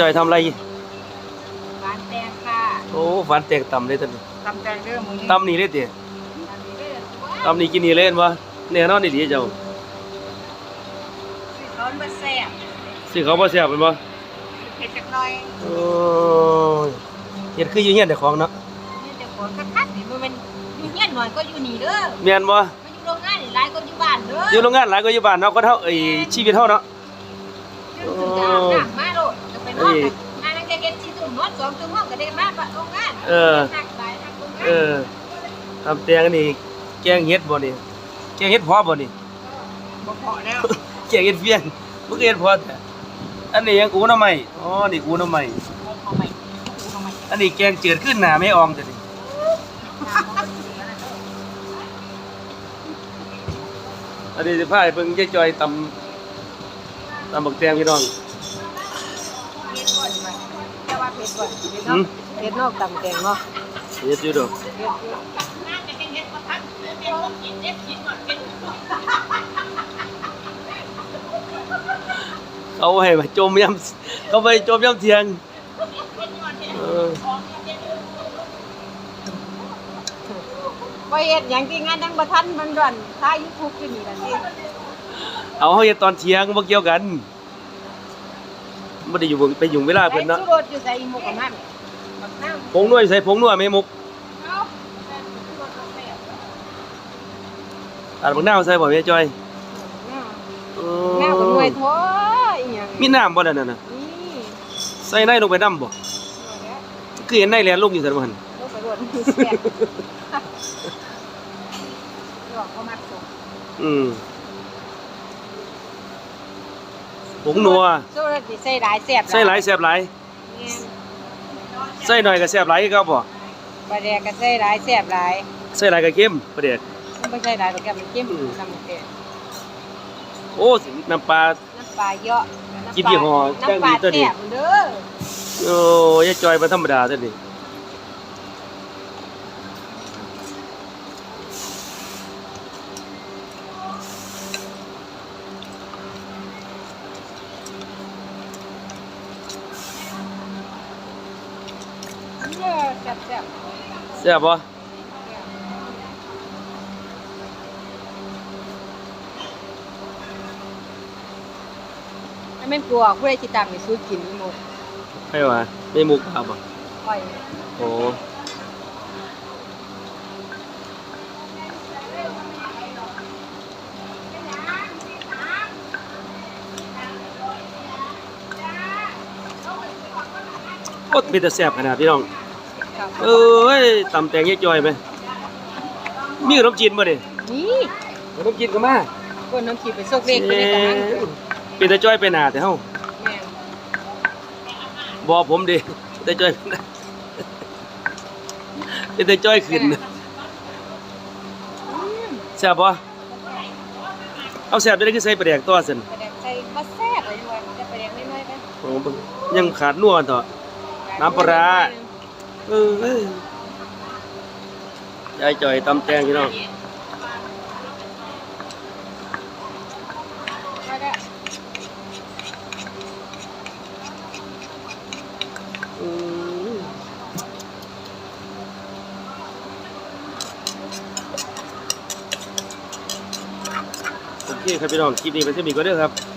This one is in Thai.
จอยทำอะไรร้านแตงค่ะโอ้ฝันแตกต่ำเลยตอนนี้ตำแตงเด้อมื้อนี้ต่ำนี่เลยติตำนี้เด้อต่ำนี่กินนี่เล่นวะเนี่ยนอนนี่ดีเจ้าสิร้อนบ่แซ่บสิเขาบ่แซ่บเป็นบ่เผ็ดจักหน่อยโอ้ยเฮ็ดคืออยู่เฮียนแต่ของเนาะนี่เดี๋ยวคนคักๆนี่มันเป็นอยู่เฮียนหน่อยก็อยู่นี่เด้อแม่นบ่มาอยู่โรงงานนี่หลายก็อยู่บ้านเด้ออยู่โรงงานหลายก็อยู่บ้านเนาะคนเฮาเอ้ยชีวิตเฮาเนาะอยู่ถึงจะอาบน้ำ มาโลดจะไปนอนกันอันนั้นก็เฮ็ดสิทุ่มนอนสองชั่วโมงก็ได้มาบ้านโรงงานเออทักหลายทักโรงงานเออทำแตงอันนี่แกงเฮ็ดบ่นี่แกงเฮ็ดพอบ่นี่บ่พอแล้วแกงเฮ็ดเฟียงบ่เคยเฮ็ดพอแต่อันนี้ยังอูหน่อไม้อ๋อนี่อูหน่อไม้เอาใหม่เอาใหม่อันนี้แกงเจือดขึ้นหน้าไม่อองจ้ะนี่น้ำมันเสียแล้วเด้ออันนี้สิพาให้เบิ่งยายจอยตำตำบักแตงพี่น้อง เผ็ดก่อนเผ็ดหืเนาะมเผ็ดนอกตำแตงเนาะเฮ็ดอยู่ดอกเผ็ดอยู่เขาให้มาจมยำเขาไปจมยำเทียงเออบ่เฮ็ดหยังที่งานยังบ่ทันมันด่วนถ่าย YouTube อยู่นี่ล่ะสิเอาเฮาเฮ็ดตอนเที่ยงบ่เกี่ยวกัน บ่ได้อยู่ไปยุ่งเวลาเพิ่นเนาะไอ้ชูรสอยู่ใส่อีหมูกับมันบักน้ำผงนัวใส่ผงนัวแม่มุกเอาแต่ชูรสเอาแซ่บอันบักนาวใส่บ่แม่จอยเออแม่ก็หน่วยโท้อีหยังมีน้ำบ่นั่นน่ะนี่ใส่ในลงไปน้ำบ่คือเห็นในแลนลงอยู่ซั่นบ่หั่นลูกไปรวดมีแซ่บหลอกเขามักส่งอืม ผงนัวชูรสสิใส่หลายแซ่บใส่หลายแซ่บหลายแม่นใส่หน่อยก็แซ่บหลายคือเก่าบ่ปลาแดกก็ใส่หลายแซ่บหลายใส่หลายก็เค็มประเดี๋ยวมันบ่ใส่หลายดอกแกมันเค็มอืมน้ำมันแตงโอ้น้ำปลาน้ำปลาเยอะน้ำปลากินยี่ห้อจ้างน้ำปลาดีตัวนี้แซ่บเด้อโอ้ยายจอยบ่ธรรมดาซะนี่ เออแซ่บแซ่บแซ่บบ่อันแม่นกลัวผู้ใดสิตามไปซื้อกินนี่หมดให้ว่าไม่มุกครับบ่ค่อยโอ้ โอ้เป็นแต่แซ่บขนาดพี่น้องครับเอ้ยตำแตงยายจอยไหมมีขนมจีนบ่นี่นี่ขนมจีนก็มาคนน้ำขีดไปโซกเล็กไปในกำลังเป็นแต่จ้อยไปหน้าแต่เฮาแม่นบ่ผมดิแต่จ้อยไปหน้าเป็นแต่จ้อยขึ้นอืมแซ่บบ่เอาแซ่บได้คือใส่ปลาแดกตัวซั่นไปแดกใส่บ่แซ่บเลยด้วยจะไปแดกน้อยๆไปโอ้เบิ่งยังขาดนัวต่อ น้ำปลาร้าเออเอ้ยยายจอยตำแตงพี่น้องก็ได้อืมโอเคครับพี่น้อง คลิปนี้เป็นเช่นนี้ก็เด้อครับ